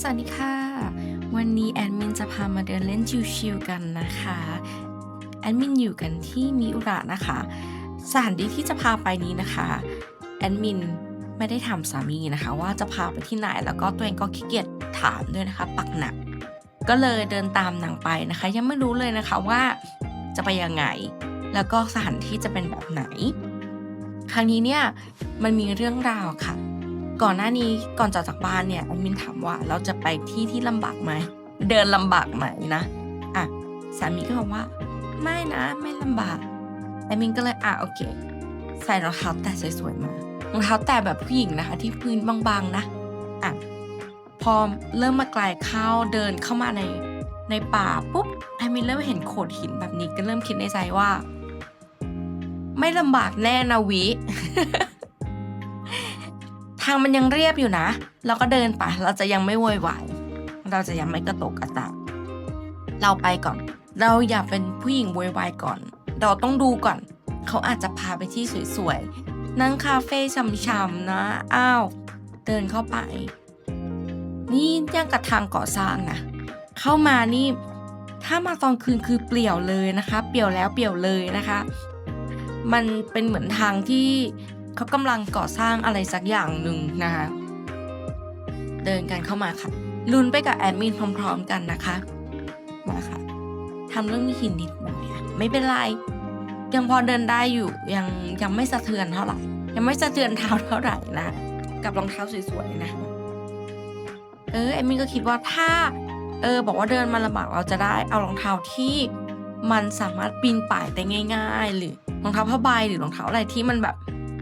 สวัสดีค่ะ วันนี้แอดมินจะพามาเดินเล่นชิวๆกันนะคะ แอดมินอยู่กันที่มิอุระนะคะ สถานที่ที่จะพาไปนี้นะคะ แอดมินไม่ได้ถามสามีนะคะ ว่าจะพาไปที่ไหน แล้วก็ตัวเองก็ขี้เกียจถามด้วยนะคะ ปักหนัก ก็เลยเดินตามนางไปนะคะ ยังไม่รู้เลยนะคะว่าจะไปยังไง แล้วก็สถานที่จะเป็นแบบไหน ครั้งนี้เนี่ยมันมีเรื่องราวค่ะ ก่อนหน้านี้ก่อนจะจากบ้านเนี่ยแอดมินถามว่าเราจะไปที่ที่ลำบากไหมเดินลำบากไหมนะอะสามีก็บอกว่า ไม่นะไม่ลำบากแอดมินก็เลยอะโอเค ใส่รองเท้าแตะสวยๆมารองเท้าแตะแบบผู้หญิงนะคะ ที่พื้นบางๆนะอะพอเริ่มมาไกลเข้าเดินเข้ามาในในป่าปุ๊บแอดมินเริ่มเห็นโขดหินแบบนี้ก็เริ่มคิดในใจว่า ไม่ลำบากแน่นะวิางมันยังเรียบอยู่นะ เราก็เดินไปเราจะยังไม่โวยวายเราจะยังไม่กระตกกระตากเราไปก่อน เราอย่าเป็นผู้หญิงโวยวายก่อน เราต้องดูก่อน เขาอาจจะพาไปที่สวยๆนั่งคาเฟ่ช่ำๆนะ อ้าว เดินเข้าไป นี่ยังกระทางก่อสร้างนะเข้ามานี่ ถ้ามาตอนคืนคือเปลี่ยวเลยนะคะ เปลี่ยวแล้วเปลี่ยวเลยนะคะ มันเป็นเหมือนทางที่ เขากำลังก่อสร้างอะไรสักอย่างหนึ่งนะคะเดินกันเข้ามาค่ะลุ้นไปกับแอดมินพร้อม ๆ กันนะคะมาค่ะทำเรื่องหินนิดหน่อยไม่เป็นไร ยังพอเดินได้อยู่ยังยังไม่สะเทือนเท่าไหร่ ยังไม่สะเทือนเท้าเท่าไหร่นะ กับรองเท้าสวยๆนะ เออแอดมินก็คิดว่าถ้า เออ บอกว่าเดินมาลำบากเราจะได้เอารองเท้าที่มันสามารถปีนป่ายได้ง่าย ๆ หรือรองเท้าผ้าใบหรือรองเท้าอะไรที่มันแบบ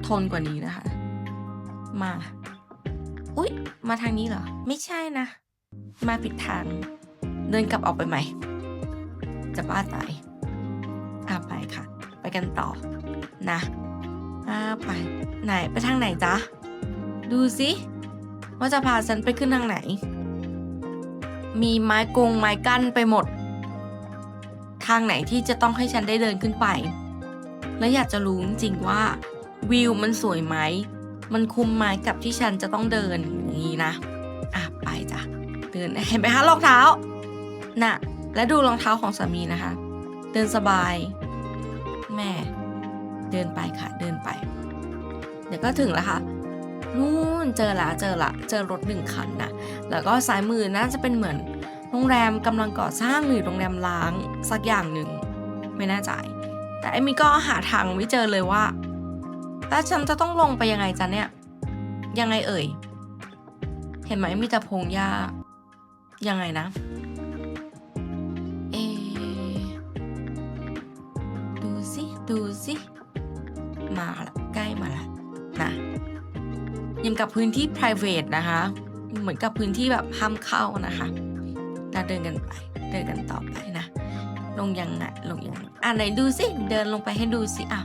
ทนกว่านี้นะคะ มา อุ๊ย มาทางนี้เหรอ ไม่ใช่นะ มาผิดทาง เดินกลับออกไปใหม่ จะบ้าตายอะไปค่ะ ไปกันต่อ นะอ่าไป ไหน ไปทางไหนจ๊ะ ดูสิว่าจะพาฉันไปขึ้นทางไหน มีไม้กงไม้กั้นไปหมด ทางไหนที่จะต้องให้ฉันได้เดินขึ้นไป และอยากจะรู้จริงๆว่า วิวมันสวยไหม มันคุ้มไหมกับที่ฉันจะต้องเดินอย่างนี้นะ อะไปจ้ะ เดินเห็นไหมคะรองเท้า น่ะ และดูรองเท้าของสามีนะคะ เดินสบาย แม่ เดินไปค่ะ เดินไป เดี๋ยวก็ถึงแล้วค่ะนู่นเจอละเจอละเจอรถหนึ่งคันนะแล้วก็ซ้ายมือน่าจะเป็นเหมือนโรงแรมกำลังก่อสร้างหรือโรงแรมล้างสักอย่างหนึ่ง ไม่แน่ใจ แต่ไอ้มีก็หาทางไม่เจอเลยว่า แล้วฉันจะต้องลงไปยังไงจ๊ะเนี่ย ยังไงเอ่ย เห็นไหมมีแต่พงหญ้า ยังไงนะ เอ ดูสิ ดูสิ มาละใกล้มาละนะยังกับพื้นที่ private นะคะ เหมือนกับพื้นที่แบบห้ามเข้านะคะเราเดินกันไป เดินกันต่อไปนะ ลงยังไงลงยังไงอะไหนดูสิ เดินลงไปให้ดูสิอะ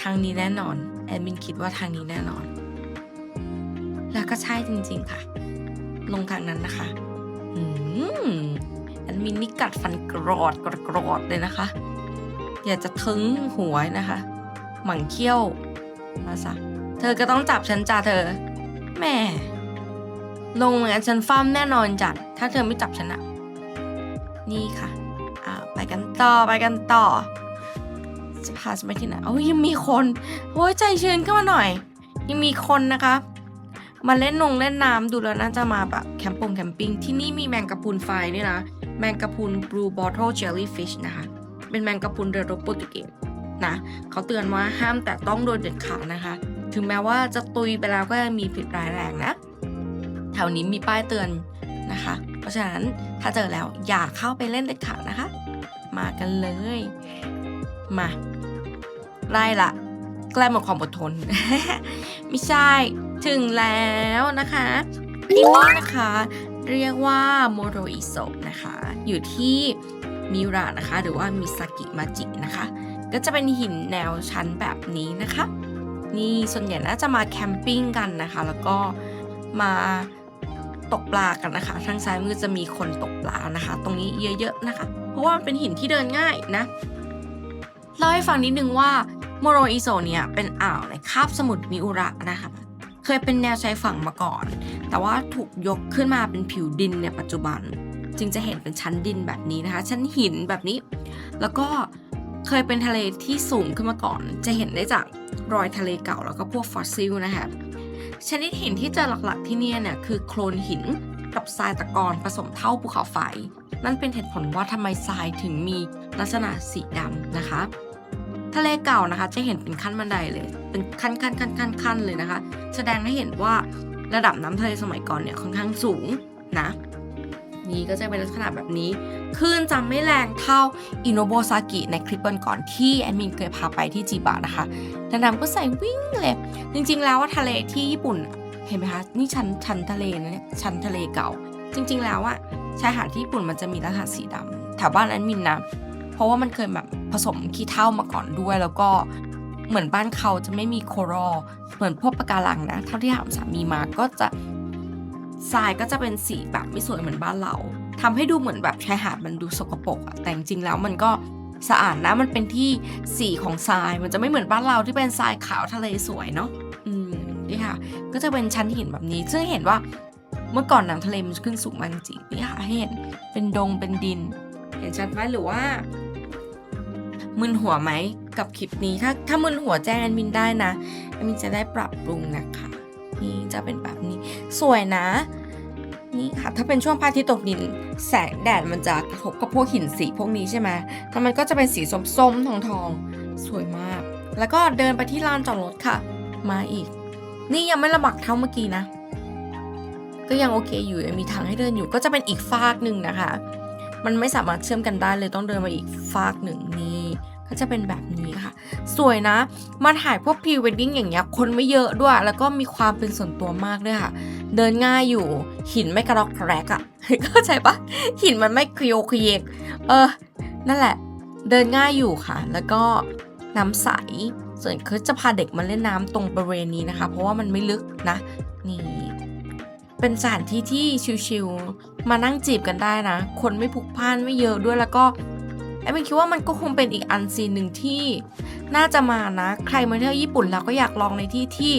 ทางนี้แน่นอนแอดมินคิดว่าทางนี้แน่นอน แล้วก็ใช่จริงๆค่ะ ลงทางนั้นนะคะอืมแอดมินนี่กัดฟันกรอดกรอดกรอดเลยนะคะ อยากจะทึงหัวนะคะ หมั่งเขี้ยวมาซะเธอก็ต้องจับฉันจ้าเธอแม่ลงเหมือนฉันฟ้ามแน่นอนจ้ะถ้าเธอไม่จับฉันอะนี่ค่ะอ่าไปกันต่อไปกันต่อ จะพาฉันไปที่ไหนโอ้ยยังมีคนโอ้ยใจชื้นขึ้นมาหน่อย ยังมีคนนะคะ มาเล่นนงเล่นน้ำดูแล้วน่าจะมาแบบแคมป์ปงแคมปิ้งที่นี่มีแมงกะพรุนไฟนี่นะ แมงกะพรุน blue bottle jellyfish นะคะ เป็นแมงกะพรุนเรือรบโปรตุเกสนะเขาเตือนว่าห้ามแต่ต้องโดยเด็ดขาดนะคะ ถึงแม้ว่าจะตุยไปแล้วก็ยังมีผิดร้ายแรงนะแถวนี้มีป้ายเตือนนะคะ เพราะฉะนั้นถ้าเจอแล้วอย่าเข้าไปเล่นเด็ดขาดนะคะ มากันเลย มา ไล่ละใกล้หมดความอดทน ไม่ใช่ ถึงแล้วนะคะที่นี่นะคะ เรียกว่าโมโรอิโซะนะคะ อยู่ที่มิระนะคะ หรือว่ามิซากิมาจินะคะ ก็จะเป็นหินแนวชั้นแบบนี้นะคะ นี่ส่วนใหญ่น่าจะมาแคมปิ้งกันนะคะ แล้วก็มาตกปลากันนะคะ ทางซ้ายมือจะมีคนตกปลานะคะ ตรงนี้เยอะๆนะคะ เพราะว่ามันเป็นหินที่เดินง่ายนะ เล่าให้ฟังนิดนึงว่าโมโรอิโซเนี่ยเป็นอ่าวในคาบสมุทรมิอุระนะคะเคยเป็นแนวชายฝั่งมาก่อน แต่ว่าถูกยกขึ้นมาเป็นผิวดินในปัจจุบัน จึงจะเห็นเป็นชั้นดินแบบนี้นะคะ ชั้นหินแบบนี้ แล้วก็เคยเป็นทะเลที่สูงขึ้นมาก่อน จะเห็นได้จากรอยทะเลเก่าแล้วก็พวกฟอสซิลนะคะชนิดหินที่เจอหลักๆที่นี่เนี่ยคือโคลนหินกับทรายตะกอนผสมเท่าภูเขาไฟ นั่นเป็นเหตุผลว่าทำไมทรายถึงมี ลักษณะสีดำนะคะ ทะเลเก่านะคะจะเห็นเป็นขั้นบันไดเลยเป็นขั้นขั้นขั้นขั้นขั้นเลยนะคะ แสดงให้เห็นว่าระดับน้ำทะเลสมัยก่อนเนี่ยค่อนข้างสูงนะนี่ก็จะเป็นลักษณะแบบนี้คลื่นจะไม่แรงเท่าอิโนโบซากิในคลิปก่อนที่แอดมินเคยพาไปที่จิบะนะคะแล้วน้ำก็ใส่วิ่งเลย จริงๆ แล้วว่าทะเลที่ญี่ปุ่น เห็นไหมคะนี่ชั้นชั้นทะเลนะเนี่ยชั้นทะเลเก่า จริง ๆ แล้วอะชายหาดที่ญี่ปุ่นมันจะมีลักษณะสีดำแถวบ้านแอดมินนะ ราะว่ามันเคยแบบผสมขี้เถ้ามาก่อนด้วย แล้วก็เหมือนบ้านเขาจะไม่มีโครอลเหมือนพวกปะการังนะ เท่าที่ถามสามีมาก็จะทรายก็จะเป็นสีแบบไม่สวยเหมือนบ้านเราทำให้ดูเหมือนแบบชายหาดมันดูสกปรกอะแต่จริงๆแล้วมันก็สะอาดนะมันเป็นที่สีของทรายมันจะไม่เหมือนบ้านเราที่เป็นทรายขาวทะเลสวยเนาะอืมนี่ค่ะ ก็จะเป็นชั้นหินแบบนี้ ซึ่งเห็นว่าเมื่อก่อนน้ำทะเลมันขึ้นสูงมากจริงนี่ค่ะให้เห็นเป็นดงเป็นดิน เห็นชัดไหมหรือว่า มึนหัวไหมกับคลิปนี้ถ้าถ้ามึนหัวแจ้งแอดมินได้นะแอดมินจะได้ปรับปรุงนะคะนี่จะเป็นแบบนี้สวยนะนี่ค่ะถ้าเป็นช่วงพระอาทิตย์ตกดิน แสงแดดมันจะกระทบกับพวกหินสีพวกนี้ใช่ไหมแต่มันก็จะเป็นสีส้มๆทองทองๆ สวยมาก แล้วก็เดินไปที่ลานจอดรถค่ะ มาอีก นี่ยังไม่ระบักเท่าเมื่อกี้นะ ก็ยังโอเคอยู่ยังมีทางให้เดินอยู่ก็จะเป็นอีกฟากหนึ่งนะคะ มันไม่สามารถเชื่อมกันได้เลยต้องเดินมาอีกฟากหนึ่งนี่ ก็จะเป็นแบบนี้ค่ะ สวยนะ มาถ่ายพวกพรีเวดดิ้งอย่างเงี้ยคนไม่เยอะด้วย แล้วก็มีความเป็นส่วนตัวมากด้วยค่ะ เดินง่ายอยู่หินไม่กระดอกแรกอะ่ะเข้าใจปะหินมันไม่เคลียวเคลียกเออ นั่นแหละ เดินง่ายอยู่ค่ะ แล้วก็น้ำใสส่วนคือจะพาเด็กมาเล่นน้ำตรงบริเวณนี้นะคะ เพราะว่ามันไม่ลึกนะ นี่ เป็นสถานที่ที่ชิลๆมานั่งจีบกันได้นะ คนไม่พลุกพล่านไม่เยอะด้วยแล้วก็ ไอ้เป็นคิดว่ามันก็คงเป็นอีกอันซีนหนึ่งที่น่าจะมานะ ใครมาเที่ยวญี่ปุ่นแล้วก็อยากลองในที่ที่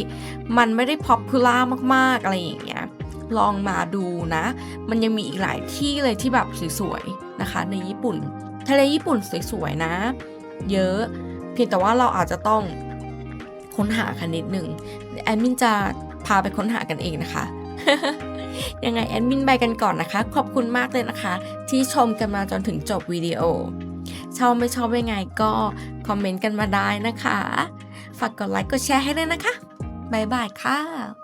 มันไม่ได้พ็อปพูล่ามากๆอะไรอย่างเงี้ยลองมาดูนะ มันยังมีอีกหลายที่เลยที่แบบสวยๆนะคะ ในญี่ปุ่น ทะเลญี่ปุ่นสวยๆนะ เยอะ เพียงแต่ว่าเราอาจจะต้องค้นหากันนิดหนึ่งแอดมินจะพาไปค้นหากันเองนะคะยังไงแอดมินไปกันก่อนนะคะ ขอบคุณมากเลยนะคะ ที่ชมกันมาจนถึงจบวิดีโอ ชอบไม่ชอบยังไงก็คอมเมนต์กันมาได้นะคะ ฝากกดไลค์กดแชร์ให้ด้วยนะคะ บ๊ายบายค่ะ